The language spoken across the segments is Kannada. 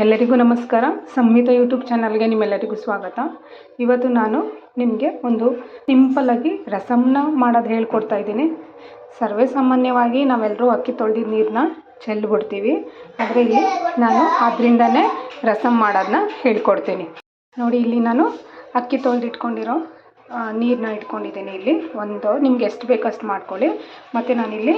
ಎಲ್ಲರಿಗೂ ನಮಸ್ಕಾರ. ಸಂಹಿತ ಯೂಟ್ಯೂಬ್ ಚಾನಲ್ಗೆ ನಿಮ್ಮೆಲ್ಲರಿಗೂ ಸ್ವಾಗತ. ಇವತ್ತು ನಾನು ನಿಮಗೆ ಒಂದು ಸಿಂಪಲಾಗಿ ರಸಮ್ನ ಮಾಡೋದು ಹೇಳ್ಕೊಡ್ತಾ ಇದ್ದೀನಿ. ಸರ್ವೇ ಸಾಮಾನ್ಯವಾಗಿ ನಾವೆಲ್ಲರೂ ಅಕ್ಕಿ ತೊಳೆದಿದ್ದ ನೀರನ್ನ ಚೆಲ್ಬಿಡ್ತೀವಿ. ಆದರೆ ಇಲ್ಲಿ ನಾನು ಅದರಿಂದನೇ ರಸಮ್ ಮಾಡೋದನ್ನ ಹೇಳ್ಕೊಡ್ತೀನಿ. ನೋಡಿ, ಇಲ್ಲಿ ನಾನು ಅಕ್ಕಿ ತೊಳೆದಿಟ್ಕೊಂಡಿರೋ ನೀರನ್ನ ಇಟ್ಕೊಂಡಿದ್ದೀನಿ ಇಲ್ಲಿ. ಒಂದು, ನಿಮ್ಗೆ ಎಷ್ಟು ಬೇಕಷ್ಟು ಮಾಡ್ಕೊಳ್ಳಿ. ಮತ್ತು ನಾನಿಲ್ಲಿ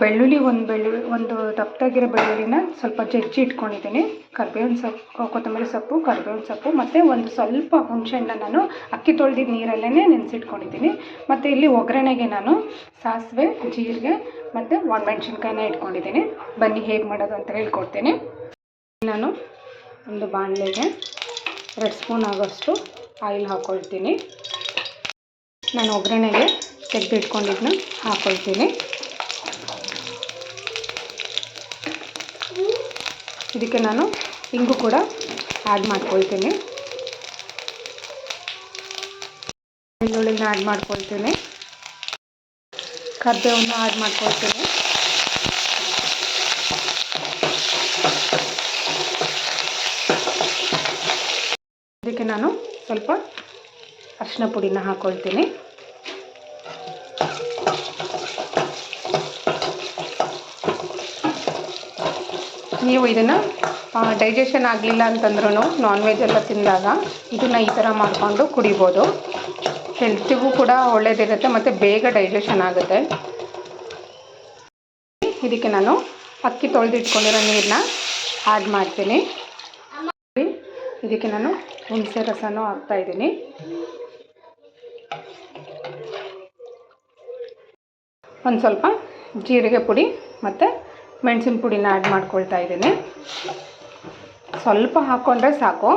ಬೆಳ್ಳುಳ್ಳಿ ಒಂದು ಬೆಳ್ಳುಳ್ಳಿ, ಒಂದು ದಪ್ಪದಾಗಿರೋ ಬೆಳ್ಳುಳ್ಳಿನ ಸ್ವಲ್ಪ ಜಜ್ಜಿ ಇಟ್ಕೊಂಡಿದ್ದೀನಿ. ಕರ್ಬೇವಿನ ಸೊಪ್ಪು, ಕೊತ್ತಂಬರಿ ಸೊಪ್ಪು, ಕರ್ಬೇವಿನ ಸೊಪ್ಪು ಮತ್ತು ಒಂದು ಸ್ವಲ್ಪ ಹುಣಸೆಹಣ್ಣ ನಾನು ಅಕ್ಕಿ ತೊಳೆದಿದ್ದ ನೀರಲ್ಲೇ ನೆನೆಸಿಟ್ಕೊಂಡಿದ್ದೀನಿ. ಮತ್ತು ಇಲ್ಲಿ ಒಗ್ಗರಣೆಗೆ ನಾನು ಸಾಸಿವೆ, ಜೀರಿಗೆ ಮತ್ತು ಒಣಮೆಣ್ಸಿನ್ಕಾಯಿನ ಇಟ್ಕೊಂಡಿದ್ದೀನಿ. ಬನ್ನಿ ಹೇಗೆ ಮಾಡೋದು ಅಂತ ಹೇಳ್ಕೊಡ್ತೀನಿ. ನಾನು ಒಂದು ಬಾಣಲೆಗೆ ಎರಡು ಸ್ಪೂನ್ ಆಗೋಷ್ಟು ಆಯಿಲ್ ಹಾಕ್ಕೊಳ್ತೀನಿ ನಾನು ಒಗ್ಗರಣೆಗೆ ತೆಗೆದಿಟ್ಕೊಂಡಿದ್ದನ್ನ ಹಾಕ್ಕೊಳ್ತೀನಿ ಇದಕ್ಕೆ ನಾನು ಇಂಗು ಕೂಡ ಆ್ಯಡ್ ಮಾಡ್ಕೊಳ್ತೀನಿ. ಬೆಳ್ಳುಳ್ಳಿನ ಆ್ಯಡ್ ಮಾಡ್ಕೊಳ್ತೀನಿ. ಕರ್ಬೇವನ್ನು ಆ್ಯಡ್ ಮಾಡ್ಕೊಳ್ತೀನಿ. ಇದಕ್ಕೆ ನಾನು ಸ್ವಲ್ಪ ಅರಿಶಿನ ಪುಡಿನ ಹಾಕ್ಕೊಳ್ತೀನಿ ನೀವು ಇದನ್ನು ಡೈಜೆಷನ್ ಆಗಲಿಲ್ಲ ಅಂತಂದ್ರೂ ನಾನ್ ವೆಜ್ ಎಲ್ಲ ತಿಂದಾಗ ಇದನ್ನು ಈ ಥರ ಮಾಡಿಕೊಂಡು ಕುಡಿಬೋದು. ಹೆಲ್ತಿಗೂ ಕೂಡ ಒಳ್ಳೇದಿರುತ್ತೆ ಮತ್ತು ಬೇಗ ಡೈಜೆಷನ್ ಆಗುತ್ತೆ. ಇದಕ್ಕೆ ನಾನು ಅಕ್ಕಿ ತೊಳೆದಿಟ್ಕೊಂಡಿರೋ ನೀರನ್ನ ಆ್ಯಡ್ ಮಾಡ್ತೀನಿ. ಇದಕ್ಕೆ ನಾನು ಹುಣಸೆ ರಸನೂ ಹಾಕ್ತಾಯಿದ್ದೀನಿ ಒಂದು ಸ್ವಲ್ಪ ಜೀರಿಗೆ ಪುಡಿ ಮತ್ತು ಮೆಣಸಿನ ಪುಡಿನ ಆ್ಯಡ್ ಮಾಡ್ಕೊಳ್ತಾ ಇದ್ದೀನಿ. ಸ್ವಲ್ಪ ಹಾಕ್ಕೊಂಡ್ರೆ ಸಾಕು.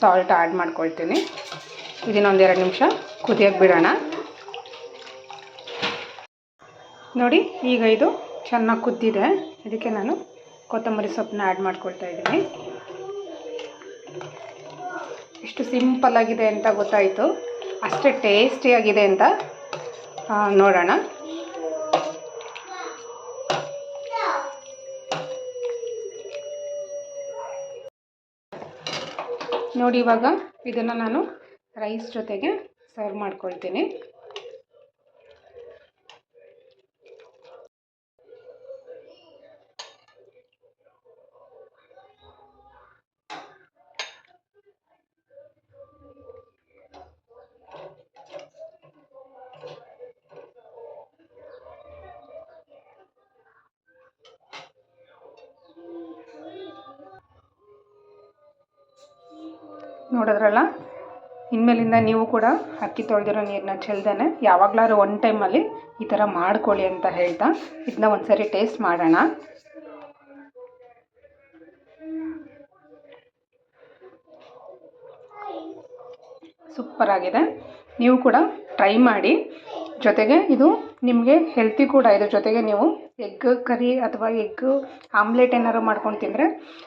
ಸಾಲ್ಟ್ ಆ್ಯಡ್ ಮಾಡ್ಕೊಳ್ತೀನಿ. ಇದನ್ನೊಂದು ಎರಡು ನಿಮಿಷ ಕುದಿಯೋಕ್ಕೆ ಬಿಡೋಣ. ನೋಡಿ, ಈಗ ಇದು ಚೆನ್ನಾಗಿ ಕುದ್ದಿದೆ. ಇದಕ್ಕೆ ನಾನು ಕೊತ್ತಂಬರಿ ಸೊಪ್ಪನ್ನ ಆ್ಯಡ್ ಮಾಡ್ಕೊಳ್ತಾ ಇದ್ದೀನಿ. ಎಷ್ಟು ಸಿಂಪಲ್ ಆಗಿದೆ ಅಂತ ಗೊತ್ತಾಯಿತು. ಅಷ್ಟೇ ಟೇಸ್ಟಿಯಾಗಿದೆ ಅಂತ ನೋಡೋಣ. ನೋಡಿ ಇವಾಗ ಇದನ್ನು ನಾನು ರೈಸ್ ಜೊತೆಗೆ ಸರ್ವ್ ಮಾಡ್ಕೊಳ್ತೀನಿ. ನೋಡಿದ್ರಲ್ಲ? ಇನ್ಮೇಲಿಂದ ನೀವು ಕೂಡ ಅಕ್ಕಿ ತೊಳೆದಿರೋ ನೀರನ್ನ ಚೆಲ್ದೇ ಯಾವಾಗಲಾದ್ರು ಒನ್ ಟೈಮಲ್ಲಿ ಈ ಥರ ಮಾಡ್ಕೊಳ್ಳಿ ಅಂತ ಹೇಳ್ತಾ ಇದನ್ನ ಒಂದು ಸರಿ ಟೇಸ್ಟ್ ಮಾಡೋಣ. ಸೂಪರ್ ಆಗಿದೆ. ನೀವು ಕೂಡ ಟ್ರೈ ಮಾಡಿ. ಜೊತೆಗೆ ಇದು ನಿಮಗೆ ಹೆಲ್ತಿ ಕೂಡ ಇದ್ರ ಜೊತೆಗೆ ನೀವು ಎಗ್ ಕರಿ ಅಥವಾ ಎಗ್ ಆಮ್ಲೆಟ್ ಏನಾದ್ರು ಮಾಡ್ಕೊಂಡು ತಿಂದರೆ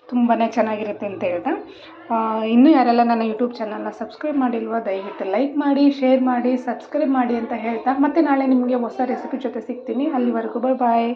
ತುಂಬಾ ಚೆನ್ನಾಗಿರುತ್ತೆ ಅಂತ ಹೇಳ್ತಾ ಇನ್ನೂ ಯಾರೆಲ್ಲ ನನ್ನ ಯೂಟ್ಯೂಬ್ ಚಾನಲ್ನ ಸಬ್ಸ್ಕ್ರೈಬ್ ಮಾಡಿಲ್ವೋ, ದಯವಿಟ್ಟು ಲೈಕ್ ಮಾಡಿ ಶೇರ್ ಮಾಡಿ ಸಬ್ಸ್ಕ್ರೈಬ್ ಮಾಡಿ ಅಂತ ಹೇಳ್ತಾ. ಮತ್ತೆ ನಾಳೆ ನಿಮಗೆ ಹೊಸ ರೆಸಿಪಿ ಜೊತೆ ಸಿಗ್ತೀನಿ. ಅಲ್ಲಿವರೆಗೂ ಬಾಯ್ ಬಾಯ್